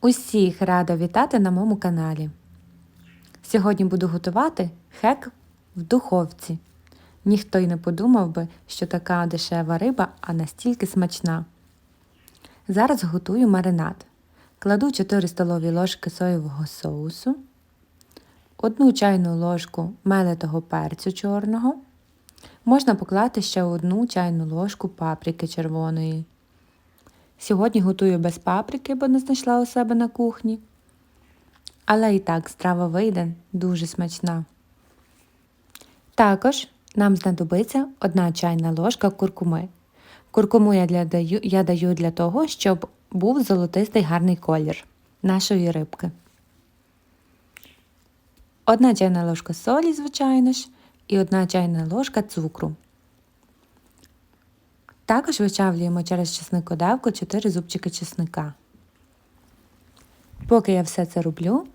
Усіх рада вітати на моєму каналі. Сьогодні буду готувати хек в духовці. Ніхто й не подумав би, що така дешева риба, а настільки смачна. Зараз готую маринад. Кладу 4 столові ложки соєвого соусу, 1 чайну ложку мелитого перцю чорного. Можна покласти ще одну чайну ложку паприки червоної. Сьогодні готую без паприки, бо не знайшла у себе на кухні. Але і так страва вийде дуже смачна. Також нам знадобиться одна чайна ложка куркуми. Куркуму я, для, даю, я даю для того, щоб був золотистий гарний колір нашої рибки. Одна чайна ложка солі, звичайно ж, і одна чайна ложка цукру. Також вичавлюємо через чесникодавку 4 зубчики чесника. Поки я все це роблю,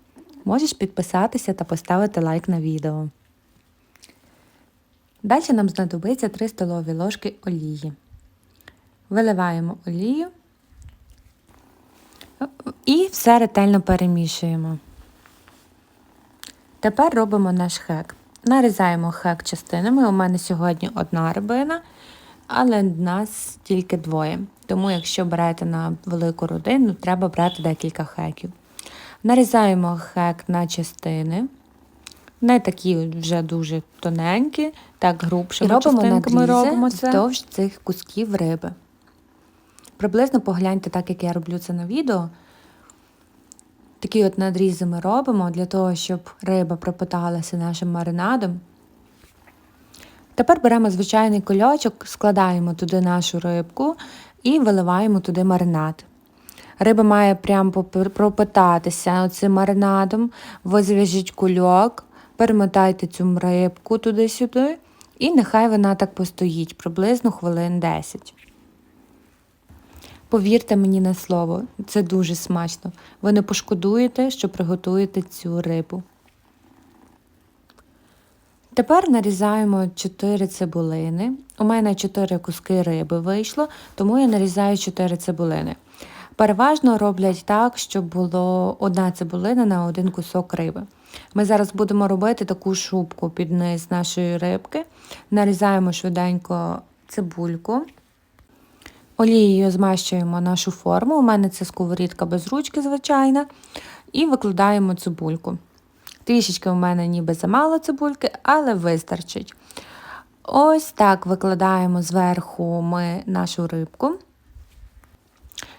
можеш підписатися та поставити лайк на відео. Далі нам знадобиться 3 столові ложки олії. Виливаємо олію і все ретельно перемішуємо. Тепер робимо наш хек. Нарізаємо хек частинами. У мене сьогодні одна рибина, але нас тільки двоє. Тому, якщо берете на велику родину, треба брати декілька хеків. Нарізаємо хек на частини. Не такі вже дуже тоненькі, так грубшими І робимо частинками робимо це вздовж цих кусків риби. Приблизно погляньте так, як я роблю це на відео. Такі от надрізи ми робимо для того, щоб риба пропиталася нашим маринадом. Тепер беремо звичайний кульочок, складаємо туди нашу рибку і виливаємо туди маринад. Риба має прямо пропитатися цим маринадом. Ви зв'яжіть кульок, перемотайте цю рибку туди-сюди, і нехай вона так постоїть приблизно хвилин 10. Повірте мені на слово, це дуже смачно. Ви не пошкодуєте, що приготуєте цю рибу. Тепер нарізаємо 4 цибулини. У мене 4 куски риби вийшло, тому я нарізаю 4 цибулини. Переважно роблять так, щоб було одна цибулина на один кусок риби. Ми зараз будемо робити таку шубку під низ нашої рибки. Нарізаємо швиденько цибульку. Олією змащуємо нашу форму. У мене це сковорідка без ручки, звичайна. І викладаємо цибульку. Трішечки у мене ніби замало цибульки, але вистачить. Ось так викладаємо зверху ми нашу рибку.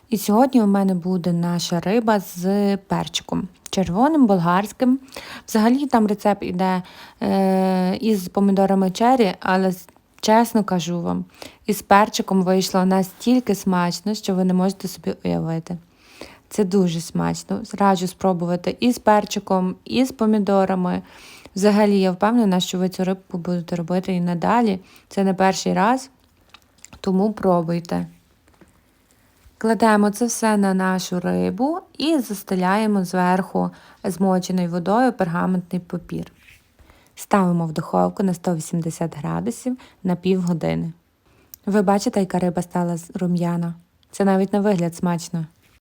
І сьогодні у мене буде наша риба з перчиком. Червоним, болгарським. Взагалі там рецепт іде е, із помідорами чері, але чесно кажу вам, із перчиком вийшло настільки смачно, що ви не можете собі уявити. Це дуже смачно. Раджу спробувати і з перчиком, і з помідорами. Взагалі, я впевнена, що ви цю рибку будете робити і надалі. Це не перший раз, тому пробуйте. Кладемо це все на нашу рибу і застеляємо зверху змоченою водою пергаментний папір. Ставимо в духовку на 180 градусів на півгодини. Ви бачите, яка риба стала рум'яна? Це навіть на вигляд смачно.